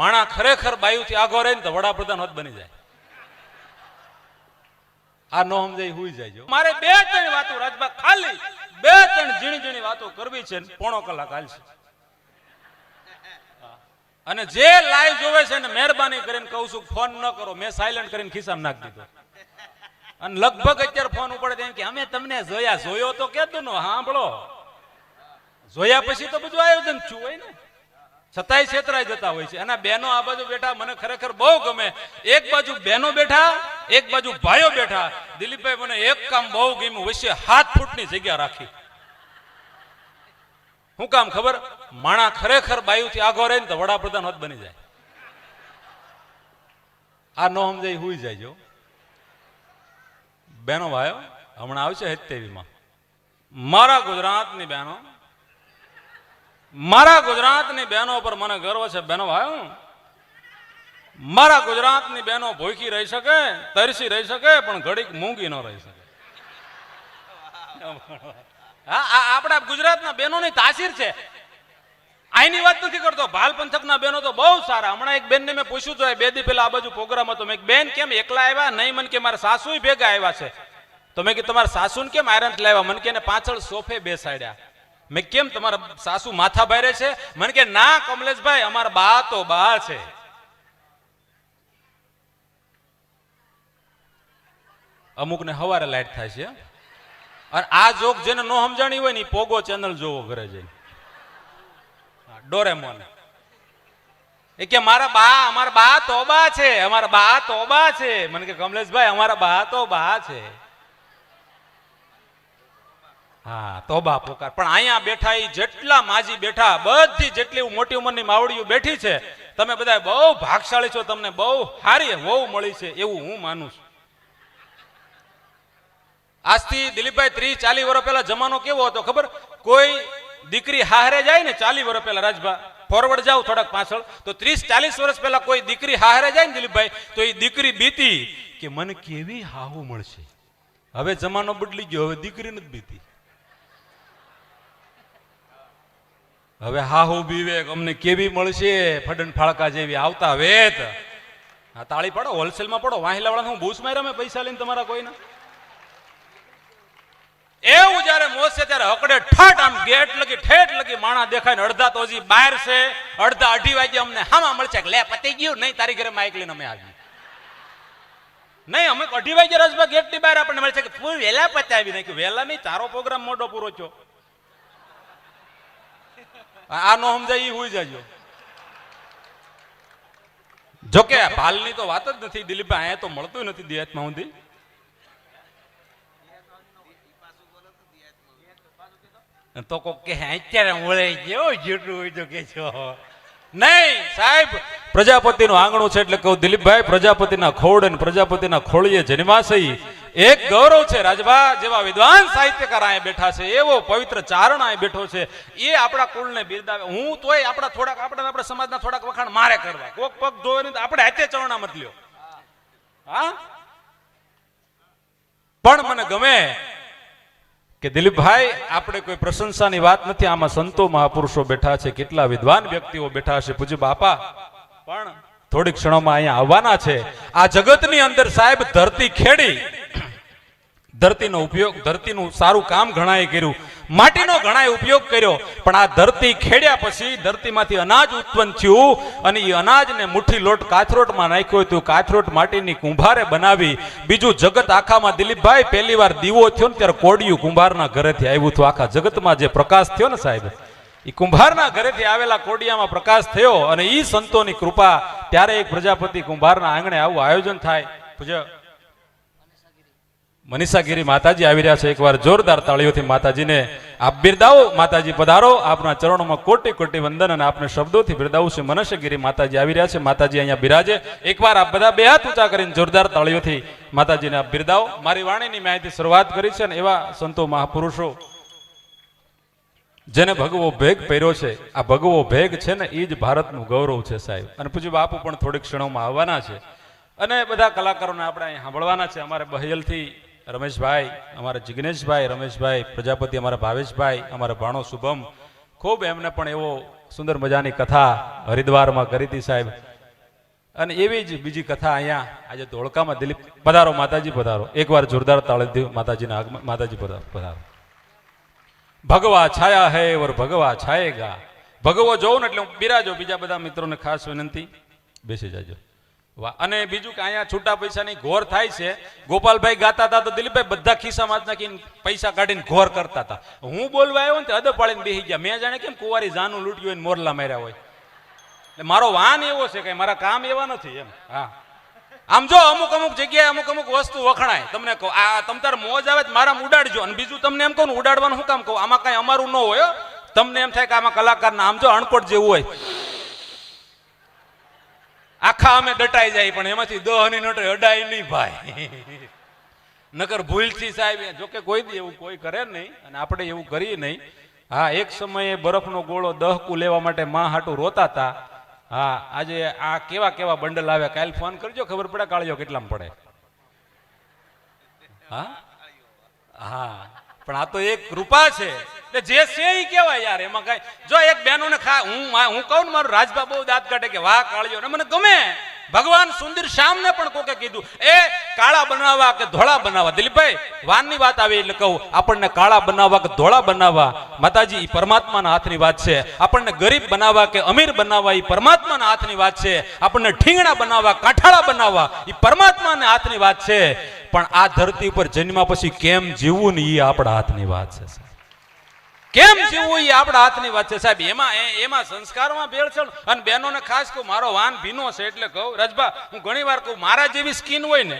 માણા ખરેખર બાયુથી આગો રહે ને તો વડાપ્રધાન હોત બની જાય. આ નો સમજાય, હુઈ જાય મારે બે ત્રણ વાતો રાજભા ખાલી, બે ત્રણ ઝીણી ઝીણી વાતો કરવી છે પોણો કલાક હાલશે. અને જે લાઈવ જોવે છે ને મહેરબાની કરીને કહું છું ફોન ન કરો, મેં સાયલન્ટ કરીને ખિસ્સામાં નાખી દીધો. અને લગભગ અત્યારે ફોન ઉપડે એમ કે, અમે તમને જોયા, જોયો તો કેતું નો સાંભળો. જોયા પછી તો બધું આયોજન છું હોય ને. છતાંય છેતરાઈ જતા હોય છે. અને બેનો આ બાજુ બેઠા, મને ખરેખર બહુ ગમે. એક બાજુ બહેનો બેઠા, એક બાજુ ભાઈઓ બેઠા. દિલીપભાઈ મને એક કામ બહુ ગમ્યું, વચ્ચે હાથ ફૂટની જગ્યા રાખી. શું કામ ખબર? માણા ખરેખર બાયુથી આગો રહે ને તો વડાપ્રધાન હોત બની જાય. આ નો સમજાય, હુઈ જાય બહેનો ભાઈઓ, હમણાં આવશે હેત્તેવીમાં મારા ગુજરાતની બહેનો મારા ગુજરાતની બહેનો પર મને ગર્વ છે. બહેનો ભાઈ મારા ગુજરાતની બહેનો ભૂખી રહી શકે, તરસી રહી શકે, પણ ઘડીક મૂંગી ન રહી શકે. હા આપણા ગુજરાતના બહેનોની તાસીર છે. આની વાત નથી કરતો. ભાલ પંથકના બહેનો તો બહુ સારા. હમણાં એક બેનને મેં પૂછ્યું તો બે દી પહેલા આ બાજુ પ્રોગ્રામ હતો. મેં બેન, કેમ એકલા આવ્યા? નહીં, મને કે મારા સાસુ ભેગા આવ્યા છે. તો મેં કીધું, તમારા સાસુને કેમ આયરન લાવ્યા? મને કે પાછળ સોફે બેસાડ્યા. મેં કેમ તમારા સાસુ માથા ભારે છે? મને કે, ના, કમલેશભાઈ, અમારા બા તો બા છે. અમુકને હવારે લાઈટ થાય છે અને આ જોક જેને નો સમજાણી હોય ને પોગો ચેનલ જોવો ઘરે જઈને. ડોરેમોન. એ કે, મારા બા, અમારા બા તોબા છે, અમારા બા તોબા છે. મને કે, કમલેશભાઈ, અમારા બા તો બા છે. હા તોબા પોકાર. પણ અહીંયા બેઠા એ જેટલા માજી બેઠા, બધી જેટલી મોટી ઉંમરની માવડીઓ બેઠી છે, તમે બધા બહુ ભાગશાળી છો, તમને બહુ સારી વહુ મળી છે, એવું હું માનું છું. આજથી દિલીપભાઈ ત્રીસ ચાલીસ વર્ષ પહેલા જમાનો કેવો હતો, ખબર? કોઈ દીકરી હારે જાય ને ચાલીસ વર્ષ પહેલા, રાજભા ફોરવર્ડ જાવ થોડાક પાછળ, તો ત્રીસ ચાલીસ વર્ષ પહેલા કોઈ દીકરી હારે જાય ને દિલીપભાઈ, તો એ દીકરી બીતી કે મને કેવી હાહુ મળશે? હવે જમાનો બદલી ગયો, હવે દીકરી નથી બીતી. હવે હાહુ વિવેક, અમને કેવી મળશે? ફડન ફાળકા જેવી આવતા વેત. હા તાળી પડો, હોલસેલમાં પડો વાહિલા વાળા હું ભૂસ માર્યા પૈસા લઈને તમારા કોઈના? એવું જયારે મોસે ત્યારે હકડે ઠાટ આમ ગેટ લગી, ઠેઠ લગી માણા દેખાય ને અડધા તો હજી બહાર છે. અડધા અઢી વાગે અમને હામાં મળશે લે, પતી ગયું? નહીં, તારી ઘરે માઇક લઈને અમે આવી નહીં, અમે અઢી વાગે રસભા ગેટની બહાર આપણને મળશે કે તું વહેલા પતાવી નાખ્યું? વહેલા નહીં, તારો પ્રોગ્રામ મોટો પૂરો થયો. આ નો સમજાય એ હોય જાજો. જોકે ભાલની તો વાત જ નથી. દિલીપભાઈ, અહીંયા તો મળતું નથી દિયાતમાં સુધી તો કોક કે અત્યારે મળે કેવો જેટલું હોય તો કે છો નહીં, સાહેબ, પ્રજાપતિનું આંગણું છે એટલે કહું, દિલીપભાઈ, પ્રજાપતિના ખોડ અને પ્રજાપતિના ખોળીએ જન્માશય. એક ગૌરવ છે રાજભા જેવા વિદ્વાન સાહિત્યકાર અહીંયા બેઠા છે, એવો પવિત્ર ચારણ અહીંયા બેઠો છે. એ આપણા કુળને બિરદાવે. હું તોય આપણા થોડાક, આપણા આપણા સમાજના થોડાક વખાણ મારે કરવા. કોક પગ ધોવે નહીં આપણે હાથે ચરણા મત લ્યો. હા? પણ મને ગમે કે દિલીપભાઈ, આપણે કોઈ પ્રશંસાની વાત નથી. આમાં સંતો મહાપુરુષો બેઠા છે, કેટલા વિદ્વાન વ્યક્તિઓ બેઠા છે. પૂજ્ય બાપા, પણ થોડીક ક્ષણોમાં અહીંયા આવવાના છે. આ જગતની અંદર સાહેબ ધરતી ખેડી. ધરતીનો ઉપયોગ, ધરતીનું સારું કામ ઘણાએ કર્યું. માટીનો ઘણાએ ઉપયોગ કર્યો, પણ આ ધરતી ખેડ્યા પછી ધરતીમાંથી અનાજ ઉત્પન્ન થયું અને એ અનાજને મુઠ્ઠી લોટ કાથરોટમાં નાખ્યો હતું કાથરોટ માટીની કુંભારે બનાવી. બીજું જગત આખામાં દિલીપભાઈ પહેલી વાર દીવો થયો ને ત્યારે કોડિયું કુંભારના ઘરેથી આવ્યું હતું. આખા જગતમાં જે પ્રકાશ થયો ને સાહેબ, એ કુંભારના ઘરેથી આવેલા કોડિયામાં પ્રકાશ થયો અને એ સંતોની કૃપા, ત્યારે એક પ્રજાપતિ કુંભારના આંગણે આવું આયોજન થાય. પૂજ્ય મનીષાગીરી માતાજી આવી રહ્યા છે. એકવાર જોરદાર તાળીઓથી માતાજીને આપ બિરદાવો. માતાજી પધારો. આપના ચરણોમાં કોટી કોટી વંદન અને આપને શબ્દોથી બિરદાવું છે. મનસગીરી માતાજી આવી રહ્યા છે. માતાજી અહીંયા બિરાજે. એકવાર આપ બધા બે હાથ ઊંચા કરીને જોરદાર તાળીઓથી માતાજીને આપ બિરદાવો. મારી વાણીની મેં શરૂઆત કરી છે ને એવા સંતો મહાપુરુષો જેને ભગવો ભેગ પહેર્યો છે. આ ભગવો ભેગ છે ને એ જ ભારતનું ગૌરવ છે સાહેબ. અને પૂજ્ય બાપુ પણ થોડીક ક્ષણોમાં આવવાના છે. અને બધા કલાકારોને આપણે અહીં સાંભળવાના છે. અમારે બહેલથી રમેશભાઈ, અમારા જિગ્નેશભાઈ, રમેશભાઈ, પ્રજાપતિ, અમારા ભાવેશભાઈ, અમારા ભાણો શુભમ, ખૂબ એમને પણ એવો સુંદર મજાની કથા હરિદ્વારમાં કરી હતી સાહેબ. અને એવી જ બીજી કથા અહીંયા, આજે ધોળકામાં દિલીપ પધારો, માતાજી પધારો. એકવાર જોરદાર તાળીથી માતાજીના આગમન માતાજી પધારો પધારો. ભગવા છાયા હે વર ભગવા છાયેગા. ભગવો જોઉં ને એટલે હું બિરાજો બીજા બધા મિત્રોને ખાસ વિનંતી. બેસી જાજો. અને બીજું કે અહીંયા છૂટા પૈસાની ઘોર થાય છે. ગોપાલભાઈ ગાતા હતા તો દિલીપભાઈ બધા ખિસ્સામાં નાખીને પૈસા કાઢીને ઘોર કરતા હતા. હું બોલવા આવ્યો ને તે અદ પાડીને બેસી ગયા. મેં જાણે કેમ કુંવારી જાનું લૂંટ્યું હોય મોરલા માર્યા હોય. એટલે મારો વાન એવો છે કે મારા કામ એવા નથી એમ. હા. આમ જો અમુક અમુક જગ્યાએ અમુક અમુક વસ્તુ વખણાય. તમને કહું, આ તમ તાર મોજ આવે મારા ઉડાડજો. અને બીજું તમને એમ કહું ઉડાડવાનું શું કામ કહું? આમાં કઈ અમારું ન હોય તમને એમ થાય કે આમાં કલાકારના, આમ જો અણકોટ જેવું હોય. આખા અમે દટાઈ જાય, પણ એમાંથી દહની નોટ અડાય નહીં ભાઈ. નકર ભૂલથી સાહેબ જોકે કોઈ દી એવું કોઈ કરે નહીં, અને આપણે એવું કરીએ નહીં. હા, એક સમયે બરફનો ગોળો દહકુ લેવા માટે માં હાટું રોતા હતા હા, આજે આ કેવા કેવા બંડલ આવ્યા, કાલ ફોન કરજો, ખબર પડે કાળિયો કેટલામાં પડે. હા? હા, પણ આ તો એક કૃપા છે. એટલે જે છે એ કેવાય યાર, એમાં કઈ. જો એક બહેનોને ખા હું હું કહું ને મારું રાજભા બહુ દાંત કાઢે કે વાહ કાળજો ને મને ગમે. ભગવાન સુંદર શ્યામને પણ કોકે કીધું, એ, કાળા બનાવવા કે ધોળા બનાવવા દિલીપભાઈ, વાનની વાત આવી એટલે કહું, આપણને કાળા બનાવવા કે ધોળા બનાવવા માતાજી એ પરમાત્માના હાથની વાત છે. આપણને ગરીબ બનાવવા કે અમીર બનાવવા એ પરમાત્માના હાથની વાત છે. આપણને ઠીંગણા બનાવવા કાંઠાળા બનાવવા એ પરમાત્માના હાથની વાત છે. પણ આ ધરતી ઉપર જન્મ્યા પછી કેમ જીવવું ને એ આપણા હાથની વાત છે. કેમ જીવવું એ આપણા હાથની વાત છે? સાહેબ, એમાં એમાં સંસ્કારમાં ભેળસેળ અને બહેનોને ખાસ કહું, મારો વાન ભીનો છે એટલે કહું, રજભા, હું ઘણી વાર કહું, મારા જેવી સ્કીન હોય ને,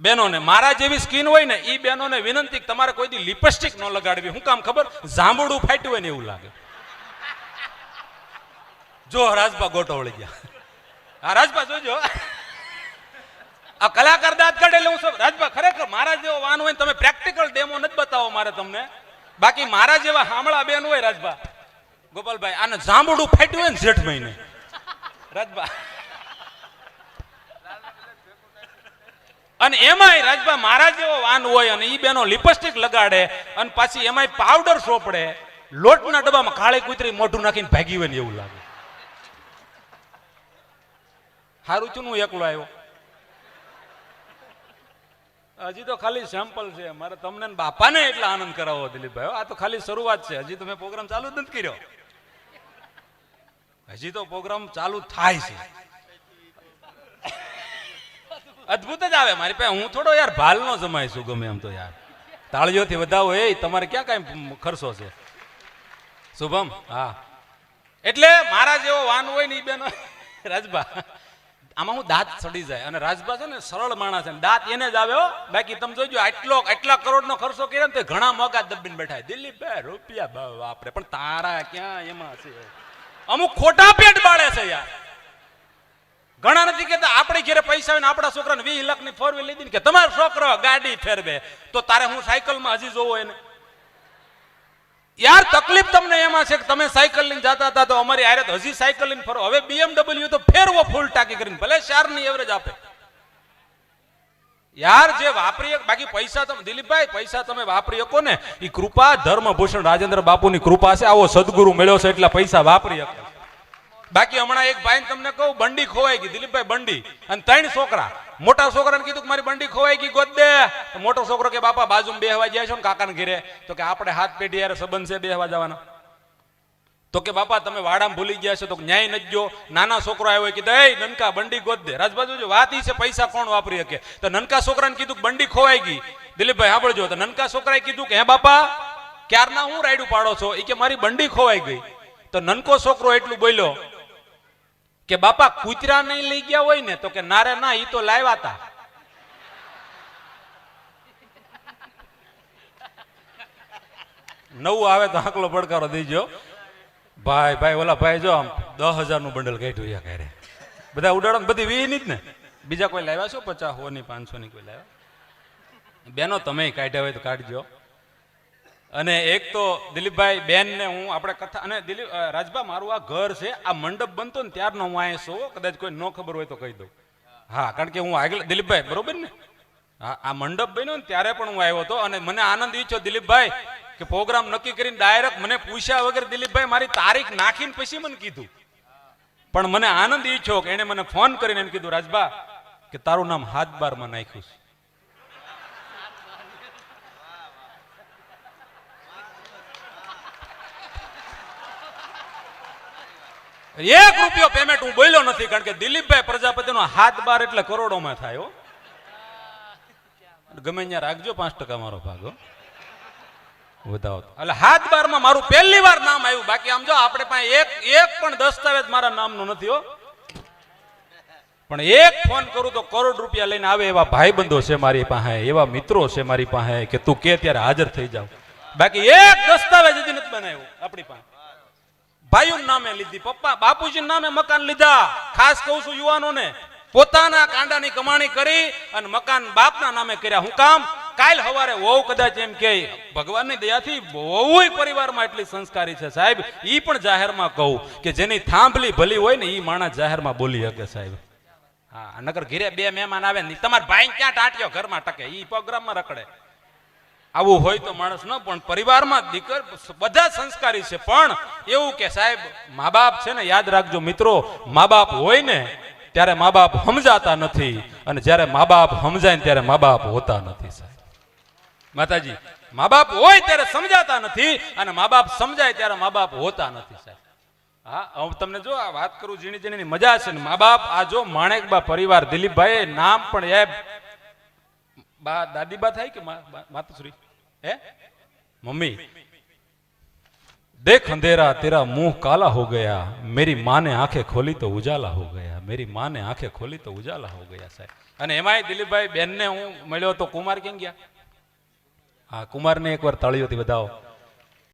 બહેનોને, મારા જેવી સ્કીન હોય ને એ બહેનોને વિનંતી તમારે કોઈ દી લિપસ્ટિક ન લગાડવી. હું કામ ખબર? જાંબુડું ફાટ્યું હોય ને એવું લાગે. જો રાજભા ગોટોળી ગયા. હા રાજભા જોજો. આ કલાકાર દાંત કાઢે એટલે હું રાજભા ખરેખર મારા જેવો વાન હોય તમે પ્રેક્ટિકલ ડેમો નથી બતાવો મારે તમને. બાકી મારા જેવા હામળા બેન હોય રાજભા. ગોપાલભાઈ, આને જાંબુડું ફાટ્યું હોય ને જેઠ મહિને. રાજભા. અને એમાંય રાજભા મારા જેવો વાન હોય અને ઈ બેનો લિપસ્ટિક લગાડે અને પાછી એમાંય પાવડર સોપડે. લોટના ડબ્બામાં કાળી કૂતરી મોઢું નાખીને ભાગી હોય ને એવું લાગે. હારું છું એકલો આવ્યો. હજી તો ખાલી સેમ્પલ છે. મારે તમને બાપાને એટલા આનંદ કરાવો દિલીપભાઈ. આ તો ખાલી શરૂઆત છે. હજી તો મેં પ્રોગ્રામ ચાલુ જ નથી કર્યો. હજી તો પ્રોગ્રામ ચાલુ થાય છે. અદભુત જ આવે. મારી પાસે હું થોડો યાર ભાલનો જમાય છું, ગમે એમ તો યાર. તાળીઓથી વધાવો એ, તમારે ક્યાં કાંઈ ખર્ચો છે? શુભમ, હા. એટલે મારા જેવો વાન હોય ને એ બેનો રાજભા આમાં હું દાંત સડી જાય અને રાજભા છે ને સરળ માણસ છે દાંત એને જ આવે બાકી તમે જોજો, આટલો આટલા કરોડનો ખર્ચો કર્યો ને તો ઘણા મોગા દબીને બેઠા દિલીપભાઈ રૂપિયા ભાવ આપણે પણ તારા ક્યાં એમાં છે? અમુક ખોટા પેટ બાળે છે યાર. ઘણા નથી કહેતા, આપણે ઘેરે પૈસા હોય ને આપણા છોકરાને વીસ લાખની ફોર વ્હીલ લીધી ને કે તમારો છોકરો ગાડી ફેરવે. તો તારે હું સાયકલમાં હજી જોવો એને? યાર, તકલીફ તમને એમાં છે કે તમે સાયકલ લઈને જતા હતા તો અમારી આરે તો હજી સાયકલ લઈને ફરો. હવે BMW તો ફેરવો ફૂલ ટાંકી કરીને, ભલે ચારની એવરેજ આપે. યાર, જે વાપરી બાકી પૈસા તમે દિલીપભાઈ, પૈસા તમે વાપરી શકો ને. એ કૃપા, ધર્મભૂષણ રાજેન્દ્ર બાપુની કૃપા છે. આવો સદગુરુ મળ્યો છે એટલા પૈસા વાપરી શકો. બાકી હમણાં એક ભાઈ તમને કહું, બંડી ખોવાઈ ગઈ, દિલીપભાઈ બંડી. અને ત્રણ છોકરા. મોટા છોકરાને કીધું કે મારી બંડી ખોવાઈ ગઈ ગોત દે. મોટો છોકરો કે, બાપા, બાજુમાં બેહવા જાય છો ને કાકાને ઘેરે? તો કે, આપણે હાથ પેઢી યાર સંબંધ છે બેહવા જવાના. તો કે, બાપા, તમે વાડામાં ભૂલી ગયા છો, તો ન્યાય નથી જો નાના છોકરો આવ્યો કીધું, એ નનકા, બંડી ગોત દે. રાજબાજુ જો વાત ઈ છે, પૈસા કોણ વાપરી શકે? તો નનકા છોકરાને કીધું કે, બંડી ખોવાઈ ગઈ. દિલીપભાઈ, સાંભળજો. તો નનકા છોકરાએ કીધું કે, હે, બાપા, ક્યારના હું રાયડું પાડો છો? એ કે, મારી બંડી ખોવાઈ ગઈ. તો નનકો છોકરો એટલું બોલ્યો કે બાપા, કૂતરા નહીં લઈ ગયા હોય ને, તો કે નારે ના, ઈ તો લાવ્યા હતા નવું આવે તો આકલો પડકારો દેજો. ભાઈ ભાઈ, ઓલા ભાઈ જો આમ દસ હજારનું બંડલ કાઢ્યું યા ક્યારે બધા ઉડાડો ને બધી વી જ ને. બીજા કોઈ લાવ્યા છો? પચાસ હો ની પાંચસો ની કોઈ લાવ્યા? બેનો, તમે કાઢ્યા હોય તો કાઢજો. અને એક તો દિલીપભાઈ બેન ને હું આપણે કથા અને દિલીપ રાજભા, મારું આ ઘર છે, આ મંડપ બનતો ને ત્યારનો હું અહીંયા છો કદાચ કોઈ ન ખબર હોય તો કહી દઉં. હા, કારણ કે હું આગળ દિલીપભાઈ, બરોબર ને? હા, આ મંડપ બન્યો ને ત્યારે પણ હું આવ્યો હતો અને મને આનંદ ઈચ્છો દિલીપભાઈ, કે પ્રોગ્રામ નક્કી કરીને ડાયરેક્ટ મને પૂછ્યા વગર દિલીપભાઈ મારી તારીખ નાખીને પછી મને કીધું. પણ મને આનંદ ઈચ્છો કે એને મને ફોન કરીને એમ કીધું, રાજભા, કે તારું નામ હાથ બારમાં નાખ્યું છે. એક રૂપિયો પેમેન્ટ હું બોલ્યો નથી, કારણ કે દિલીપભાઈ પ્રજાપતિનો હાથ બાર એટલે કરોડોમાં થાય ગમે ત્યાં રાખજો, પાંચ ટકા મારો ભાગ વધાવો એટલે હાથ બારમાં મારું પહેલી વાર નામ આવ્યું. બાકી આમ જો, આપણે પાસે એક એક પણ દસ્તાવેજ મારા નામનો નથી, હો. પણ એક ફોન કરું તો કરોડ રૂપિયા લઈને આવે એવા ભાઈબંધો છે મારી પાસે, એવા મિત્રો છે મારી પાસે, કે તું કે ત્યારે હાજર થઈ જાવ. બાકી એક દસ્તાવેજ નથી બનાવ્યો, આપણી પાસે. ભાઈઓ નામે લીધી, પપ્પા બાપુજી નામે મકાન લીધા. ખાસ કહું છું યુવાનોને, પોતાના કાંડાની કમાણી કરી અને મકાન બાપના નામે કર્યા. હું કામ? કાલ હવારે વહુ કદાચ એમ કે ભગવાનની દયાથી બહુ પરિવારમાં એટલી સંસ્કારી છે સાહેબ. એ પણ જાહેરમાં કહું કે જેની થાંભલી ભલી હોય ને એ માણસ જાહેરમાં બોલી શકે સાહેબ. હા નગર ઘીરે બે મહેમાન આવે ને તમારા ભાઈ ક્યાં ટાટ્યો ઘરમાં ટકે? ઈ પ્રોગ્રામમાં રખડે. આવું હોય તો માણસ ન, પણ પરિવારમાં દીકર બધા સંસ્કારી છે. પણ એવું કે સાહેબ મા બાપ છે ને, યાદ રાખજો મિત્રો મા બાપ હોય ને, ત્યારે મા બાપ સમજાતા નથી. અને જ્યારે મા બાપ સમજાય ત્યારે મા બાપ હોતા નથી સાહેબ. માતાજી મા બાપ હોય ત્યારે સમજાતા નથી અને મા બાપ સમજાય ત્યારે મા બાપ હોતા નથી સાહેબ. હા, હું તમને જો આ વાત કરું ઝીણી ઝીણીની મજા છે ને મા બાપ આ જો માણેકબા પરિવાર દિલીપભાઈ નામ પણ એ બા દાદી બા થાય કે માતુશ્રી? હે મમ્મી देख अंधेरा तेरा मुंह काला हो गया मेरी माँ ने आंखें खोली तो उजाला हो गया मेरी माँ ने आंखें खोली तो उजाला हो गया સાહેબ અને એમાંય દિલીપભાઈ બેનને હું મળ્યો તો કુમાર ક્યાં ગયા હા કુમારને એકવાર તાળીઓથી બધાવો